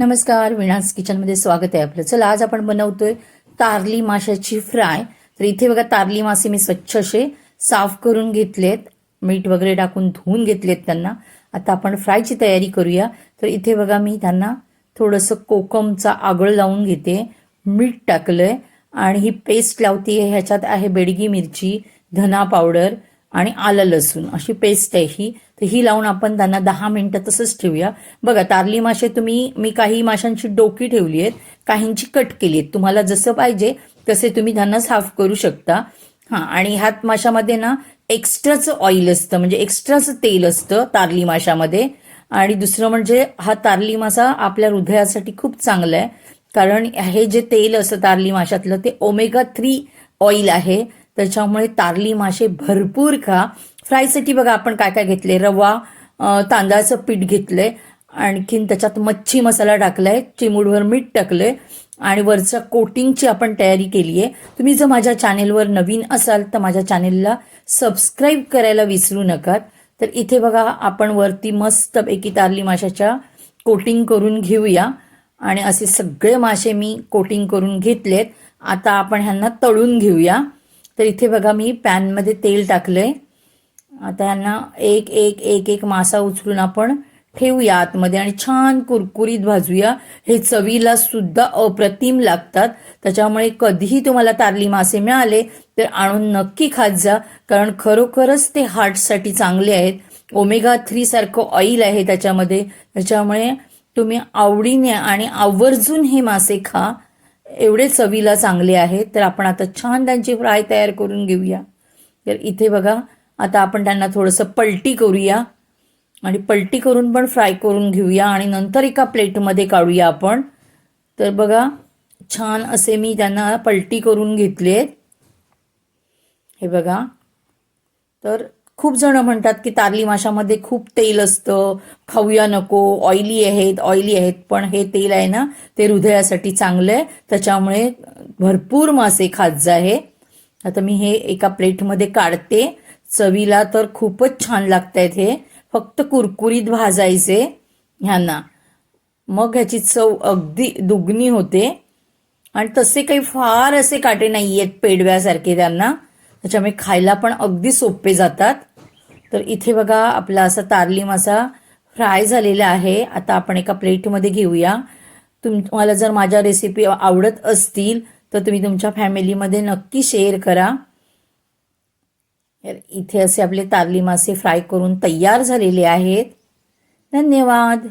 नमस्कार विणास किचनमध्ये स्वागत आहे आपलं. चला आज आपण बनवतोय तारली माशाची फ्राय. तर इथे बघा तारली मासे मी स्वच्छ असे साफ करून घेतलेत. मीठ वगैरे टाकून धुवून घेतलेत त्यांना. आता आपण फ्रायची तयारी करूया. तर इथे बघा मी त्यांना थोडंसं कोकमचा आगळ लावून घेते. मीठ टाकलंय. आणि ही पेस्ट लावते ह्याच्यात आहे बेडगी मिरची धना पावडर आणि आलं लसूण अशी पेस्ट आहे ही. तर ही लावून आपण त्यांना दहा मिनटं तसंच ठेवूया. बघा तारली मासे तुम्ही मी काही माशांची डोकी ठेवली आहेत काहींची कट केली आहेत. तुम्हाला जसं पाहिजे तसे तुम्ही त्यांना साफ करू शकता. हां आणि ह्यात माशामध्ये ना एक्स्ट्राचं ऑइल असतं म्हणजे एक्स्ट्राचं तेल असतं तारली माशामध्ये. आणि दुसरं म्हणजे हा तारली मासा आपल्या हृदयासाठी खूप चांगला आहे. कारण हे जे तेल असतं तारली माशातलं ते ओमेगा थ्री ऑइल आहे. त्याच्यामुळे तारली मासे भरपूर खा. फ्रायसाठी बघा आपण काय काय घेतले? रवा तांदळाचं पीठ घेतलंय. आणखीन त्याच्यात मच्छी मसाला टाकलाय. चिमूडवर मीठ टाकलंय. आणि वरच्या कोटिंगची आपण तयारी केली आहे तुम्ही जर माझ्या चॅनेलवर नवीन असाल तर माझ्या चॅनेलला सबस्क्राईब करायला विसरू नका तर इथे बघा आपण वरती मस्तपैकी तारली माशाच्या कोटिंग करून घेऊया. आणि असे सगळे मासे मी कोटिंग करून घेतलेत. आता आपण ह्यांना तळून घेऊया. तर इथे बघा मी पॅनमध्ये तेल टाकलंय. आता ह्यांना एक एक एक एक मासा उचलून आपण ठेवूया आतमध्ये आणि छान कुरकुरीत भाजूया. हे चवीला सुद्धा अप्रतिम लागतात. त्याच्यामुळे कधीही तुम्हाला तारली मासे मिळाले तर आणून नक्की खात जा कारण खरोखरच ते हार्टसाठी चांगले आहेत. ओमेगा थ्री सारखं ऑइल आहे त्याच्यामध्ये. त्याच्यामुळे तुम्ही आवडीने आणि आवर्जून हे मासे खा. एवढे चवीला चांगले आहेत तर आपण आता छान त्यांची फ्राय तयार करून घेऊया. तर इथे बघा आता आपण त्यांना थोडंसं पलटी करूया आणि पलटी करून पण फ्राय करून घेऊया आणि नंतर एका प्लेटमध्ये काढूया आपण. तर बघा छान असे मी त्यांना पलटी करून घेतलेत. हे बघा. तर खूप जण म्हणतात की तारली माशामध्ये खूप तेल असतं. खाऊया नको ऑइली आहेत ऑइली आहेत पण हे तेल आहे ना ते हृदयासाठी चांगलं आहे. त्याच्यामुळे भरपूर मासे खात जा आता मी हे एका प्लेटमध्ये काढते. चवीला तर खूपच छान लागत आहेत हे. फक्त कुरकुरीत भाजायचे ह्यांना. मग ह्याची चव अगदी दुगणी होते. आणि तसे काही फार असे काटे नाही आहेत पेडव्यासारखे त्यांना. त्याच्यामुळे खायला पण अगदी सोपे जातात. तर इथे बघा आपला असा तारली मासा फ्राय झालेला आहे. आता आपण एका प्लेटमध्ये घेऊया. तुम्हाला जर माझ्या रेसिपी आवडत असतील तर तुम्ही तुमच्या फॅमिलीमध्ये नक्की शेअर करा. इथे असे आपले तारली मासे फ्राय करून तयार झालेले आहेत. धन्यवाद.